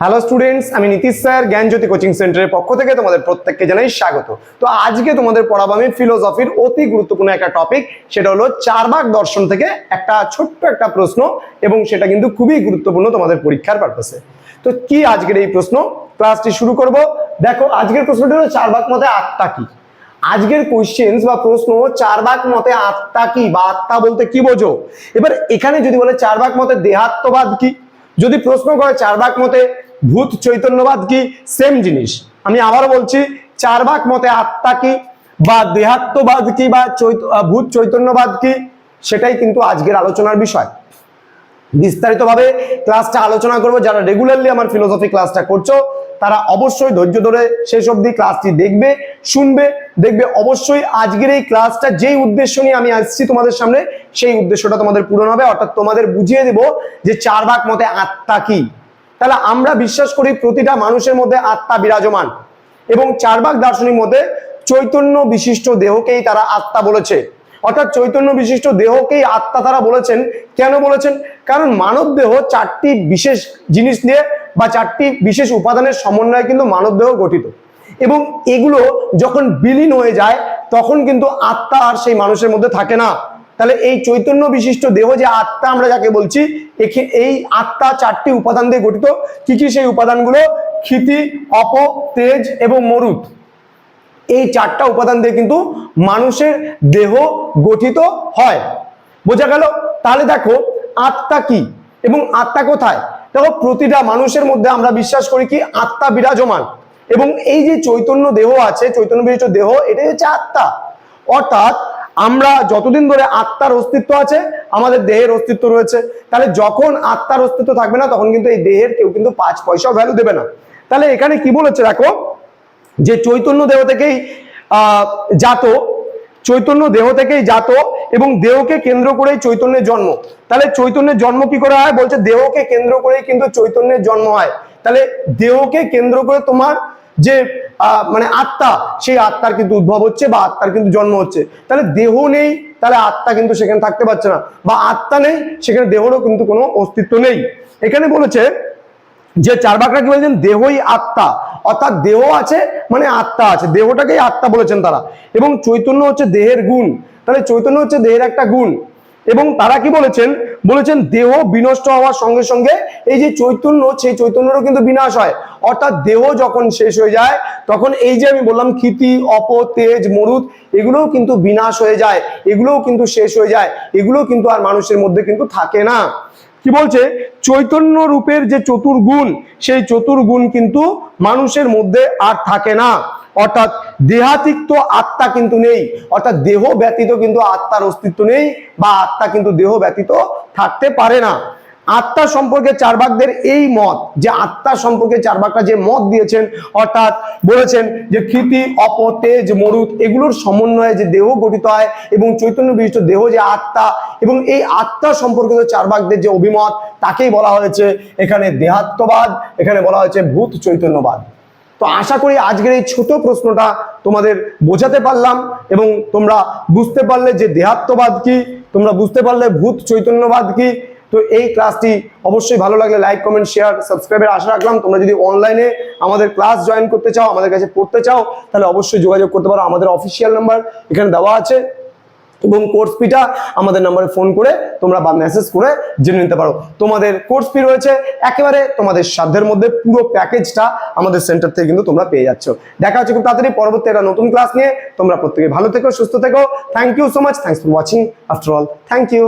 Hello students আমি Nitish sir, জ্ঞানজ্যোতি coaching সেন্টারের পক্ষ থেকে তোমাদের প্রত্যেককে জানাই স্বাগত। তো আজকে তোমাদের পড়াবো আমি ফিলোসফির অতি গুরুত্বপূর্ণ একটা টপিক সেটা হলো চারবাক দর্শন থেকে একটা ছোট্ট একটা প্রশ্ন, এবং সেটা কিন্তু খুবই গুরুত্বপূর্ণ তোমাদের পরীক্ষার পারপাসে তো কি আজকের এই প্রশ্ন? ক্লাসটি শুরু করব। দেখো, আজকের প্রশ্নটি হলো চারবাক মতে আত্মা কি? আজকের কোশ্চেন্স বা প্রশ্ন চার ভাগ মতে আত্মা কি বা আত্মা বলতে কি বোঝো? এবার এখানে যদি বলে চার ভাগ মতে দেহাত্মবাদ কি? যদি প্রশ্ন করে চার ভাগ মতে ভূত চৈতন্যবাদ কি? সেম জিনিস। আমি আবার বলছি, চার ভাগ মতে আত্মা কি বা দেহাত্মবাদ কি বা ভূত চৈতন্যবাদ কি? সেটাই কিন্তু আজকের আলোচনার বিষয়। বিস্তারিতভাবে ক্লাসটা আলোচনা করব। যারা রেগুলারলি আমার ফিলোসফি ক্লাসটা করছ, তারা অবশ্যই ধৈর্য ধরে শেষ অবধি ক্লাসটি দেখবে, শুনবে, দেখবে। অবশ্যই আজকের এই ক্লাসটা যেই উদ্দেশ্য নিয়ে আমি আসছি তোমাদের সামনে, সেই উদ্দেশ্যটা তোমাদের পূরণ হবে। অর্থাৎ তোমাদের বুঝিয়ে দেব যে চার ভাগ মতে আত্মা কি। তাহলে আমরা বিশ্বাস করি প্রতিটা মানুষের মধ্যে আত্মা বিরাজমান এবং চার ভাগ দার্শনিক মধ্যে চৈতন্য বিশিষ্ট দেহকেই তারা আত্মা বলেছে। অর্থাৎ চৈতন্য বিশিষ্ট দেহকেই আত্মা তারা বলেছেন। কেন বলেছেন? কারণ মানব দেহ চারটি বিশেষ জিনিস নিয়ে বা চারটি বিশেষ উপাদানের সমন্বয়ে কিন্তু মানব দেহ গঠিত। এবং এগুলো যখন বিলীন হয়ে যায়, তখন কিন্তু আত্মা আর সেই মানুষের মধ্যে থাকে না। তাহলে এই চৈতন্য বিশিষ্ট দেহ যে আত্মা আমরা যাকে বলছি এই আত্মা চারটি উপাদান দিয়ে গঠিত। কি কি সেই উপাদানগুলো? ক্ষিতি, অপ, তেজ এবং মরুত এই চারটা উপাদান দিয়ে কিন্তু মানুষের দেহ গঠিত হয়। বোঝা গেল? তাহলে দেখো, আত্মা কি এবং আত্মা কোথায়? দেখো, প্রতিটা মানুষের মধ্যে আমরা বিশ্বাস করি কি, আত্মা বিরাজমান। এবং এই যে চৈতন্য দেহ আছে, চৈতন্য বিশিষ্ট দেহ, এটাই হচ্ছে আত্মা। অর্থাৎ আমরা যতদিন ধরে আত্মার অস্তিত্ব আছে, আমাদের দেহের অস্তিত্ব রয়েছে। তাহলে যখন আত্মার অস্তিত্ব থাকবে না, তখন কিন্তু এই দেহের কেউ কিন্তু পাঁচ পয়সা ভ্যালু দেবে না। তাহলে এখানে কি বলেছে দেখো? যে চৈতন্য দেহ থেকেই জাত, চৈতন্য দেহ থেকেই জাত এবং দেহকে কেন্দ্র করেই চৈতন্যের জন্ম। তাহলে চৈতন্যের জন্ম কি করে হয়? বলছে দেহকে কেন্দ্র করেই কিন্তু চৈতন্যের জন্ম হয়। তাহলে দেহকে কেন্দ্র করে তোমার যে মানে আত্মা, সেই আত্মার কিন্তু উদ্ভব হচ্ছে বা আত্মার কিন্তু জন্ম হচ্ছে। তাহলে দেহ নেই, তাহলে আত্মা কিন্তু সেখানে থাকতে পারছে না। বা আত্মা নেই, সেখানে দেহরও কিন্তু কোনো অস্তিত্ব নেই। এখানে বলেছে যে, চার বাকরা কি বলেছেন? দেহই আত্মা। অর্থাৎ দেহ আছে মানে আত্মা আছে। দেহটাকেই আত্মা বলেছেন তারা। এবং চৈতন্য হচ্ছে দেহের গুণ। তাহলে চৈতন্য হচ্ছে দেহের একটা গুণ। এবং তারা কি বলেছেন? বলেছেন দেহ বিনষ্ট হওয়ার সঙ্গে সঙ্গে এই যে চৈতন্য, সেই চৈতন্যরও কিন্তু বিনাশ হয়। অর্থাৎ দেহ যখন শেষ হয়ে যায়, তখন এই যে আমি বললাম ক্ষিতি অপ তেজ, মরুদ, এগুলোও কিন্তু বিনাশ হয়ে যায়। এগুলোও কিন্তু শেষ হয়ে যায়। এগুলোও কিন্তু আর মানুষের মধ্যে কিন্তু থাকে না। কি বলছে? চৈতন্য রূপের যে চতুর্গুণ, সেই চতুর্গুণ কিন্তু মানুষের মধ্যে আর থাকে না। অর্থাৎ দেহাতিক্ত আত্মা কিন্তু নেই, অর্থাৎ দেহ ব্যতীত কিন্তু আত্মার অস্তিত্ব নেই বা আত্মা কিন্তু দেহ ব্যতীত থাকতে পারে না। আত্মা সম্পর্কে চারবাকদের এই মত, যে আত্মা সম্পর্কে চারবাকটা যে মত দিয়েছেন, অর্থাৎ বলেছেন যে ক্ষিতি, অপ, তেজ, মরুত এগুলোর সমন্বয়ে যে দেহ গঠিত হয় এবং চৈতন্য বিশিষ্ট দেহ যে আত্মা এবং এই আত্মা সম্পর্কিত চারবাকদের যে অভিমত, তাকেই বলা হয়েছে এখানে দেহাত্মবাদ, এখানে বলা হয়েছে ভূত চৈতন্যবাদ। তো আশা করি আজকের এই ছোট প্রশ্নটা তোমাদের বোঝাতে পারলাম এবং তোমরা বুঝতে পারলে যে দেহাত্মবাদ কি, তোমরা বুঝতে পারলে ভূত চৈতন্যবাদ কি। তো এই ক্লাসটি অবশ্যই ভালো লাগলে লাইক, কমেন্ট, শেয়ার সাবস্ক্রাইবের আশা রাখলাম। তোমরা যদি অনলাইনে আমাদের ক্লাস জয়েন করতে চাও, আমাদের কাছে পড়তে চাও, তাহলে অবশ্যই যোগাযোগ করতে পারো। আমাদের অফিসিয়াল নাম্বার এখানে দেওয়া আছে। এবং কোর্স ফিটা আমাদের নাম্বারে ফোন করে তোমরা বা মেসেজ করে জেনে নিতে পারো। তোমাদের কোর্স ফি রয়েছে একেবারে তোমাদের সাধ্যের মধ্যে পুরো প্যাকেজটা আমাদের সেন্টার থেকে কিন্তু তোমরা পেয়ে যাচ্ছ। দেখা হচ্ছে খুব তাড়াতাড়ি, পরবর্তী একটা নতুন ক্লাস নিয়ে তোমরা প্রত্যেকে ভালো থেকো, সুস্থ থেকো। Thank you so much thanks for watching after all thank you